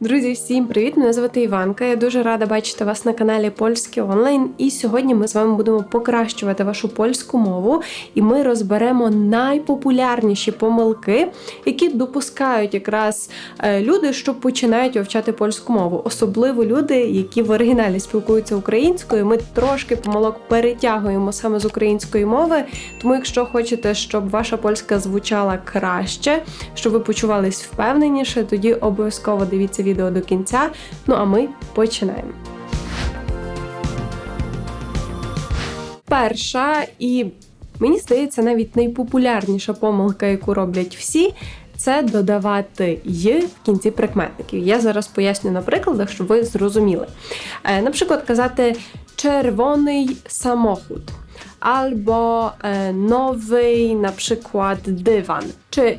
Друзі, всім привіт! Мене звати Іванка. Я дуже рада бачити вас на каналі Польський онлайн. І сьогодні ми з вами будемо покращувати вашу польську мову, і ми розберемо найпопулярніші помилки, які допускають якраз е, люди, що починають вивчати польську мову, особливо люди, які в оригіналі спілкуються українською. Ми трошки помилок перетягуємо саме з української мови. Тому, якщо хочете, щоб ваша польська звучала краще, щоб ви почувались впевненіше, тоді обов'язково дивіться відео до кінця. Ну а ми починаємо. Перша і мені здається, навіть найпопулярніша помилка, яку роблять всі. Це додавати й в кінці прикметників. Я зараз поясню на прикладах, щоб ви зрозуміли. Е, Наприклад, казати червоний самохід. Albo e, nowy na przykład dywan, czy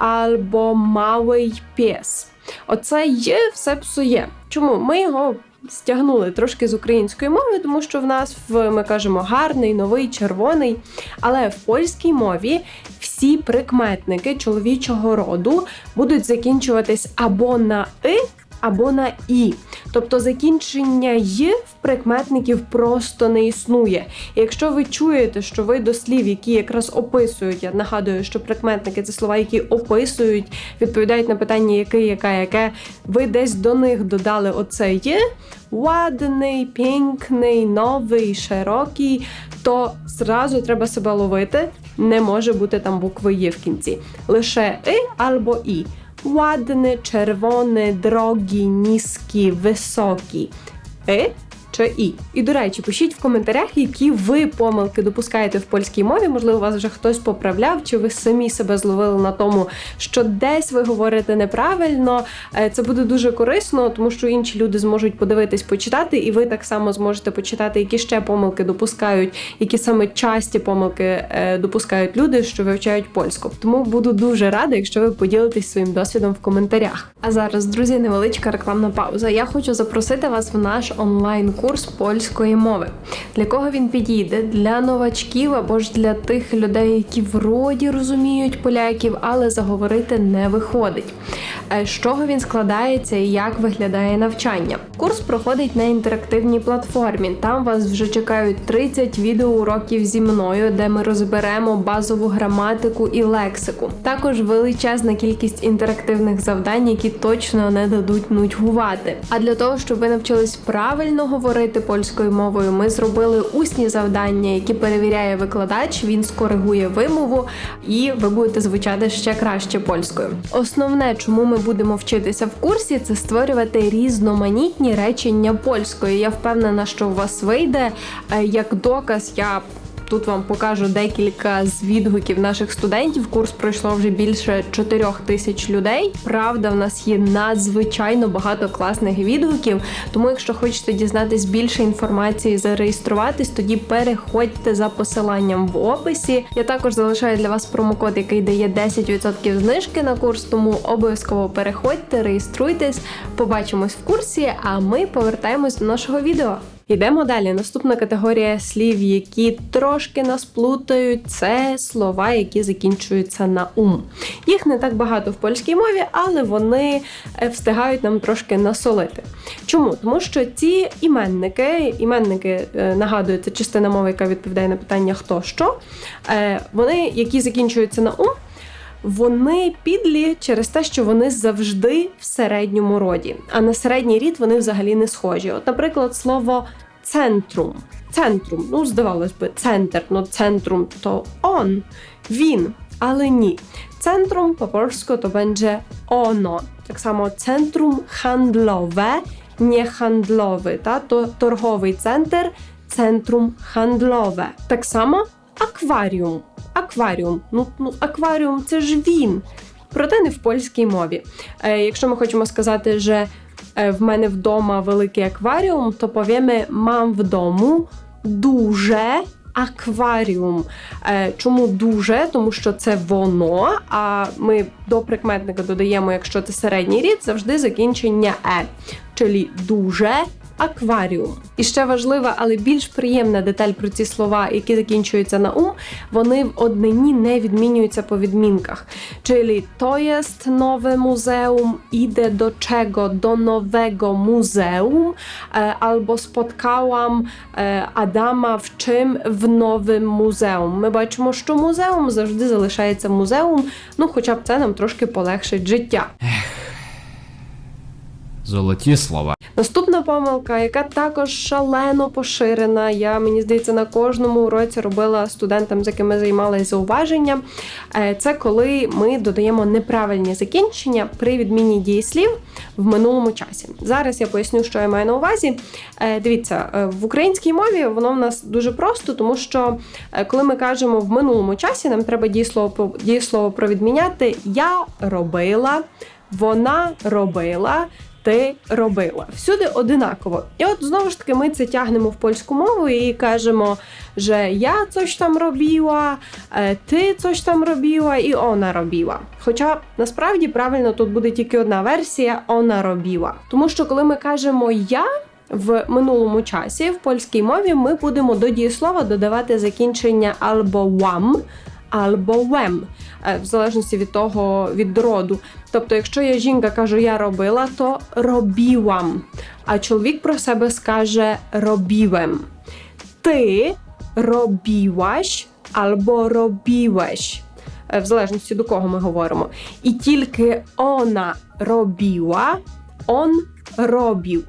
język малий п'єс. Оце є все псує. Чому? Ми його стягнули трошки з української мови, тому що в нас в ми кажемо гарний, новий, червоний. Але в польській мові всі прикметники чоловічого роду будуть закінчуватись або на и, або на і. Тобто закінчення й в прикметників просто не існує. І якщо ви чуєте, що ви до слів, які якраз описують, я нагадую, що прикметники це слова, які описують, відповідають на питання яке, яка, яке, ви десь до них додали оце є. Ładний, пінкний, новий, широкий, то зразу треба себе ловити. Не може бути там букви «є» в кінці. Лише «и» або «і». Ładny, czerwony, drogi, niski, wysoki. Y чи і. І до речі, пишіть в коментарях, які ви помилки допускаєте в польській мові. Можливо, вас вже хтось поправляв, чи ви самі себе зловили на тому, що десь ви говорите неправильно. Е, Це буде дуже корисно, тому що інші люди зможуть подивитись, почитати, і ви так само зможете почитати, які ще помилки допускають, які саме часті помилки е, допускають люди, що вивчають польську. Тому буду дуже рада, якщо ви поділитесь своїм досвідом в коментарях. А зараз, друзі, невеличка рекламна пауза. Я хочу запросити вас в наш онлайн курс польської мови. Для кого він підійде? Для новачків або ж для тих людей, які вроді розуміють поляків, але заговорити не виходить. Е, З чого він складається і як виглядає навчання? Курс проходить на інтерактивній платформі. Там вас вже чекають 30 відеоуроків зі мною, де ми розберемо базову граматику і лексику. Також величезна кількість інтерактивних завдань, які точно не дадуть нудьгувати. А для того, щоб ви навчились правильно говорити польською мовою, ми зробили усні завдання, які перевіряє викладач. Він скоригує вимову, і ви будете звучати ще краще польською. Основне, чому ми будемо вчитися в курсі, це створювати різноманітні речення польською. Я впевнена, що у вас вийде. Е, Як доказ, я Тут вам покажу декілька з відгуків наших студентів. Курс пройшло вже більше 4 тисяч людей. Правда, в нас є надзвичайно багато класних відгуків. Тому, якщо хочете дізнатись більше інформації, зареєструватись, тоді переходьте за посиланням в описі. Я також залишаю для вас промокод, який дає 10% знижки на курс. Тому обов'язково переходьте, реєструйтесь. Побачимось в курсі. А ми повертаємось до нашого відео. Йдемо далі. Наступна категорія слів, які трошки нас плутають, це слова, які закінчуються на ум. Їх не так багато в польській мові, але вони е, встигають нам трошки насолити. Чому? Тому що ці іменники, іменники е, нагадую, це частина мови, яка відповідає на питання хто що, е, вони, які закінчуються на ум. Вони підлі через те, що вони завжди в середньому роді, а на середній рід вони взагалі не схожі. От, наприклад, слово центрум. Центрум, ну здавалось би, центр, ну центрум то он, він, але ні. Центрум по польську то będzie ono. Так само центрум handlowe, nie handlowy, та то торговий центр, центрум handlowe. Так само акваріум. Акваріум. Ну, ну акваріум це ж він. Проте не в польській мові. Е, якщо ми хочемо сказати, що е, в мене вдома великий акваріум, то повіме мам в дому дуже акваріум. Е, чому дуже? Тому що це воно, а ми до прикметника додаємо, якщо це середній рід, завжди закінчення е. Czyli дуже акваріум. І ще важлива, але більш приємна деталь про ці слова, які закінчуються на ум, вони в однині не відмінюються по відмінках. Czyli to jest nowe muzeum, idę do czego? Do nowego muzeum, e, albo spotkałam е, Адама в чим в новим музеум. Ми бачимо, що музеум завжди залишається музеум, ну хоча б це нам трошки полегшить життя. Золоті слова. Наступна помилка, яка також шалено поширена. Я мені здається на кожному уроці робила студентам, з якими займалися зауваження. Е, Це коли ми додаємо неправильні закінчення при відміні дієслів в минулому часі. Зараз я поясню, що я маю на увазі. Е, Дивіться, е, в українській мові воно в нас дуже просто, тому що коли ми кажемо в минулому часі, нам треба дієслово дієслово провідміняти я робила, вона робила ти робила. Всюди одинаково. І от знову ж таки ми це тягнемо в польську мову і кажемо, що я coś там робила, е, ти coś там робила і вона робила. Хоча насправді правильно тут буде тільки одна версія вона робила. Тому що коли ми кажемо я. В минулому часі в польській мові ми будемо до дієслова додавати закінчення або вам, або wem, е, в залежності від того від роду. Тобто, якщо я жінка кажу я робила, то робіłam, а чоловік про себе скаже робіłem. Ти робіłaś або робіłeś, е, в залежності до кого ми говоримо. І тільки вона робила, он робів.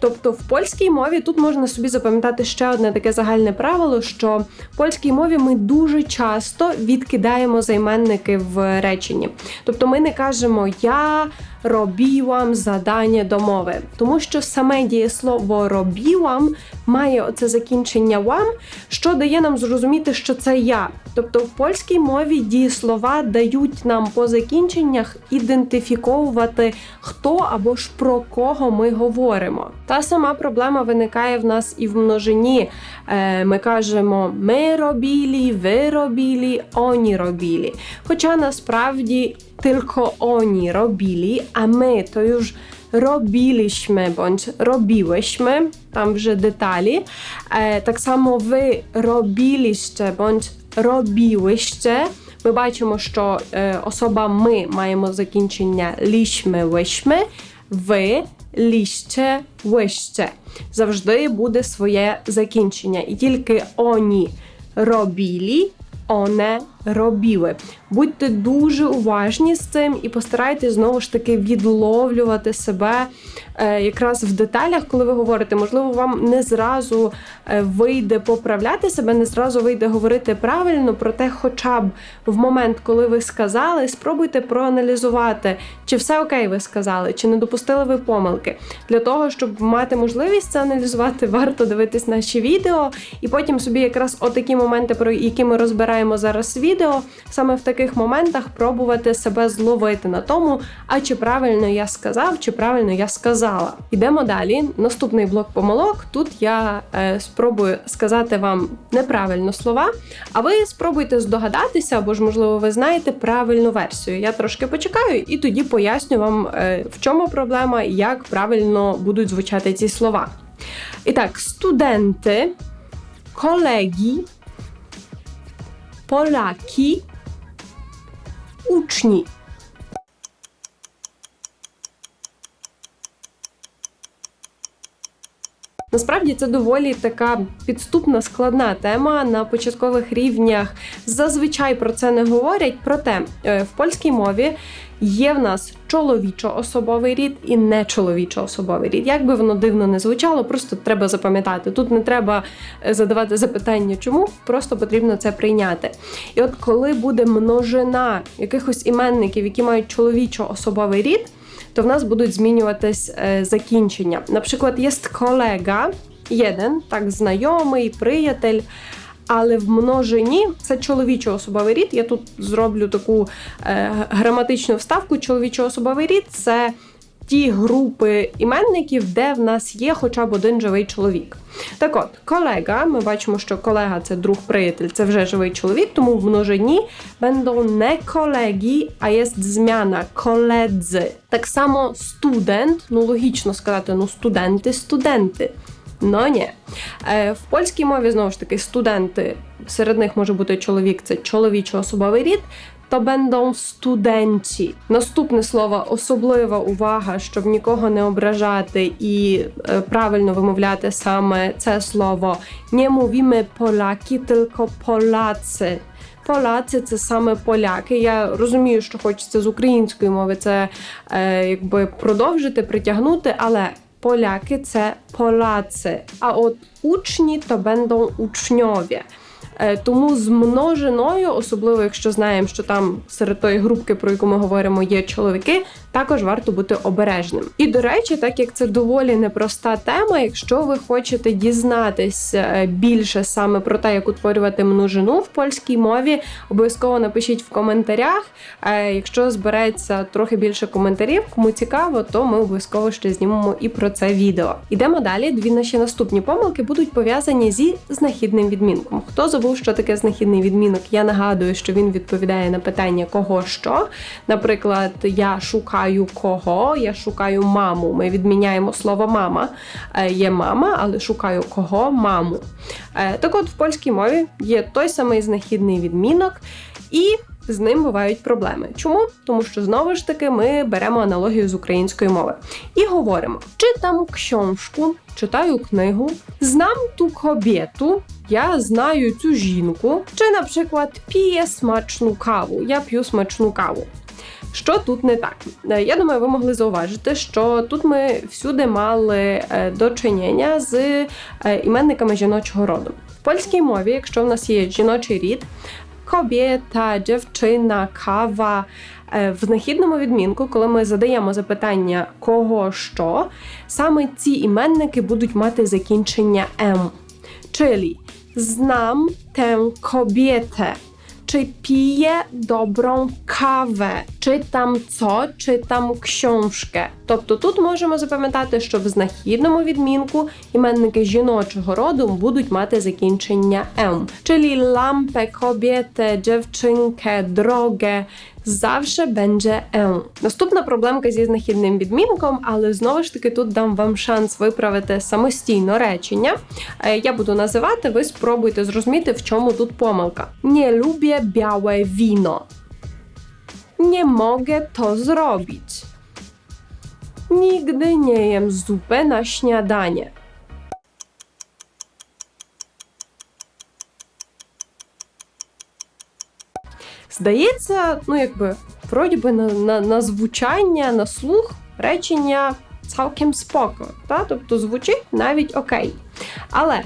Тобто в польській мові тут можна собі запам'ятати ще одне таке загальне правило, що в польській мові ми дуже часто відкидаємо займенники в реченні. Тобто ми не кажемо я робіłam задання домови, тому що саме дієслово робіłam має оце закінчення вам, що дає нам зрозуміти, що це я. Тобто в польській мові дієслова дають нам по закінченнях ідентифіковувати, хто або ж про кого ми говоримо. Та сама проблема виникає в нас і в множині. Е, Ми кажемо ми робілі, ви робілі, оні робілі. Хоча насправді тільки оні робілі, а ми то już robiliśmy bądź robiłyśmy, tam вже деталі. Е, Так само ви робіліще bądź робіłyście. Ми бачимо, що е, особа ми маємо закінчення лішми, вишми, ви ліще, вище. Завжди буде своє закінчення. І тільки оні робілі, оне робіли. Будьте дуже уважні з цим і постарайтесь знову ж таки відловлювати себе е, якраз в деталях, коли ви говорите. Можливо, вам не зразу е, вийде поправляти себе, не зразу вийде говорити правильно, проте, хоча б в момент, коли ви сказали, спробуйте проаналізувати, чи все окей ви сказали, чи не допустили ви помилки. Для того, щоб мати можливість це аналізувати, варто дивитись наші відео, і потім собі якраз отакі моменти, про які ми розбираємо зараз відео, саме в таких моментах пробувати себе зловити на тому, а чи правильно я сказав, чи правильно я сказала. Йдемо далі. Наступний блок помилок. Тут я е, спробую сказати вам неправильно слова, а ви спробуйте здогадатися, або ж, можливо, ви знаєте правильну версію. Я трошки почекаю і тоді поясню вам, е, в чому проблема і як правильно будуть звучати ці слова. І так, студенти, колеги, Polaki, uczni. Насправді це доволі така підступна складна тема на початкових рівнях. Зазвичай про це не говорять. Проте е, в польській мові є в нас чоловічо-особовий рід і нечоловічо-особовий рід. Як би воно дивно не звучало, просто треба запам'ятати. Тут не треба е, задавати запитання, чому, просто потрібно це прийняти. І от коли буде множина якихось іменників, які мають чоловічо-особовий рід, то в нас будуть змінюватись е, закінчення. Наприклад, є колега, jeden, так, знайомий, приятель. Але в множині це чоловічо-особовий рід. Я тут зроблю таку е, граматичну вставку. Чоловічо-особовий рід це ті групи іменників, де в нас є хоча б один живий чоловік. Так от, колега, ми бачимо, що колега це друг приятель, це вже живий чоловік, тому в множині będą не колеги, а є змяна коледзи. Так само студент, ну логічно сказати, ну студенти, студенти. Ну ні. Е, в польській мові знову ж таки студенти, серед них може бути чоловік, це чоловічо-особовий рід. То będą студенті. Наступне слово особлива увага, щоб нікого не ображати і е, правильно вимовляти саме це слово. Не mówimy поляки, tylko Polacy. Поляці це саме поляки. Я розумію, що хочеться з української мови це е, якби продовжити, притягнути, але поляки це поляці. А от учні то będą учньові. Е, Тому з множиною, особливо якщо знаємо, що там серед тої групки, про яку ми говоримо, є чоловіки, також варто бути обережним. І до речі, так як це доволі непроста тема, якщо ви хочете дізнатися е, більше саме про те, як утворювати множину в польській мові, обов'язково напишіть в коментарях. Е, Якщо збереться трохи більше коментарів, кому цікаво, то ми обов'язково ще знімемо і про це відео. Ідемо далі. Дві наші наступні помилки будуть пов'язані зі знахідним відмінком. Хто забув, що таке знахідний відмінок? Я нагадую, що він відповідає на питання кого що. Наприклад, я шукаю кого, я шукаю маму. Ми відміняємо слово мама. Е, Є мама, але шукаю кого маму. Е, Так от в польській мові є той самий знахідний відмінок, і з ним бувають проблеми. Чому? Тому що знову ж таки ми беремо аналогію з української мови і говоримо: читам ксьоншку, читаю книгу, знам ту кобєту, я знаю цю жінку, чи, наприклад, п'є смачну каву. Я п'ю смачну каву. Що тут не так? Е, Я думаю, ви могли зауважити, що тут ми всюди мали е, до чинення з е, іменниками жіночого роду. В польській мові, якщо в нас є жіночий рід, кобєта, дівчина, кава. В знахідному відмінку, коли ми задаємо запитання кого що, саме ці іменники будуть мати закінчення М. Czyli znam tę kobietę. Czy piję dobrą kawę? Czytam co? Czytam książkę. Тобто тут можемо запам'ятати, що в знахідному відмінку іменники жіночого роду будуть мати закінчення М. Czyli lampę, kobietę, dziewczynkę, drogę завжди będzie М. Наступна проблемка зі знахідним відмінком, але знову ж таки тут дам вам шанс виправити самостійно речення. Е, Я буду називати, ви спробуйте зрозуміти, в чому тут помилка. Nie lubię białe wino. Nie mogę to zrobić. Nigdy nie jem zupę na śniadanie. Здається, ну якби вроді би на, на, на звучання, на слух речення цілком споко, та? тобто звучить навіть окей. Але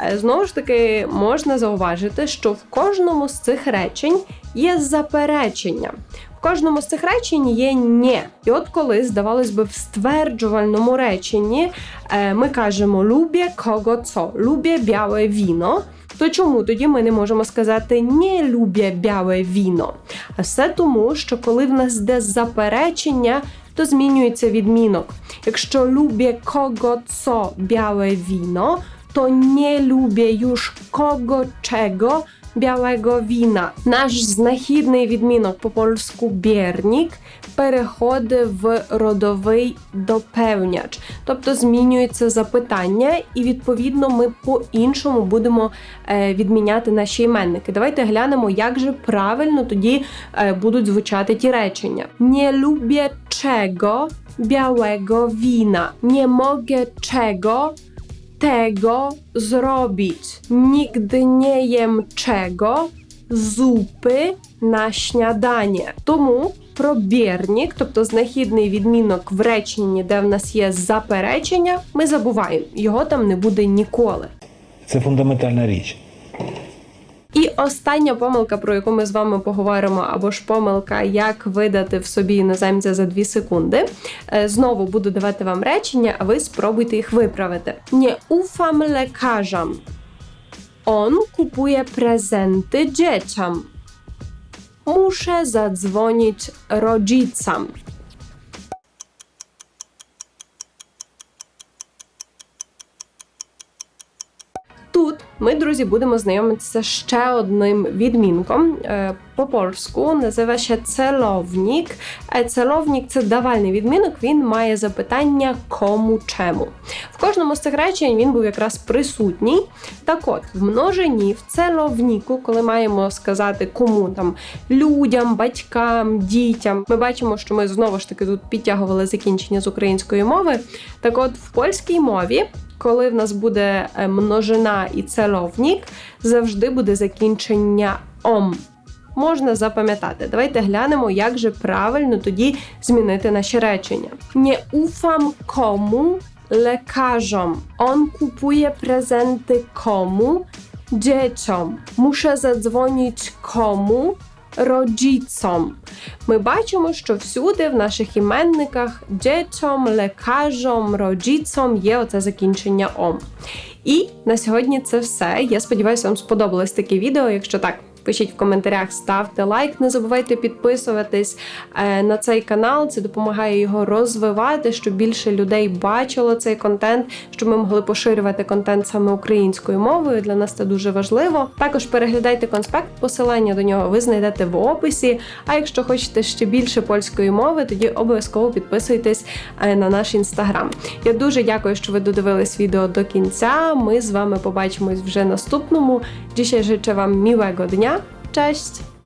е, знову ж таки можна зауважити, що в кожному з цих речень є заперечення. В кожному з цих речень є «нє». І от коли, здавалось би, в стверджувальному реченні е, ми кажемо «любє кого цо», «любє біле віно», то чому тоді ми не можемо сказати «не любя бяве віно»? А все тому, що коли в нас йде заперечення, то змінюється відмінок. Якщо любя кого цо бяве віно, то не любя юж кого czego białego wina. Наш знахідний відмінок по польську бєрнік переходить в родовий допевняч, тобто змінюється запитання, і відповідно ми по-іншому будемо е, відміняти наші іменники. Давайте глянемо, як же правильно тоді е, будуть звучати ті речення. Nie lubię czego białego wina. Nie mogę czego tego zrobić. Nigdy nie jem czego zupy на śniadanie. Тому пробірник, тобто знахідний відмінок в реченні, де в нас є заперечення, ми забуваємо. Його там не буде ніколи. Це фундаментальна річ. І остання помилка, про яку ми з вами поговоримо, або ж помилка, як видати в собі іноземця за 2 секунди. Е, Знову буду давати вам речення, а ви спробуйте їх виправити. Nie ufam lekarzom. On kupuje prezenty dzieciom. Muszę zadzwonić rodzicom. Ми, друзі, будемо знайомитися ще одним відмінком. Е, По польську називає ще целовнік. Е, Целовнік це давальний відмінок. Він має запитання кому чему. В кожному з цих речень він був якраз присутній. Так от, в множині, в целовніку, коли маємо сказати кому там людям, батькам, дітям, ми бачимо, що ми знову ж таки тут підтягували закінчення з української мови. Так от, в польській мові. Коли в нас буде е, множина і целовнік, завжди буде закінчення ом. Можна запам'ятати. Давайте глянемо, як же правильно тоді змінити наші речення. Nie ufam komu lekarzom. On kupuje prezenty komu? Dzieciom. Muszę zadzwonić komu? Rodzicom. Ми бачимо, що всюди в наших іменниках дітям, лекажом, роджіцом є оце закінчення ом. І на сьогодні це все. Я сподіваюся, вам сподобалось таке відео. Якщо так, пишіть в коментарях, ставте лайк, не забувайте підписуватись е, на цей канал. Це допомагає його розвивати, щоб більше людей бачило цей контент, щоб ми могли поширювати контент саме українською мовою. Для нас це дуже важливо. Також переглядайте конспект, посилання до нього ви знайдете в описі. А якщо хочете ще більше польської мови, тоді обов'язково підписуйтесь е, на наш інстаграм. Я дуже дякую, що ви додивились відео до кінця. Ми з вами побачимось вже наступному. Dzisiaj życzę Wam miłego dnia. Cześć!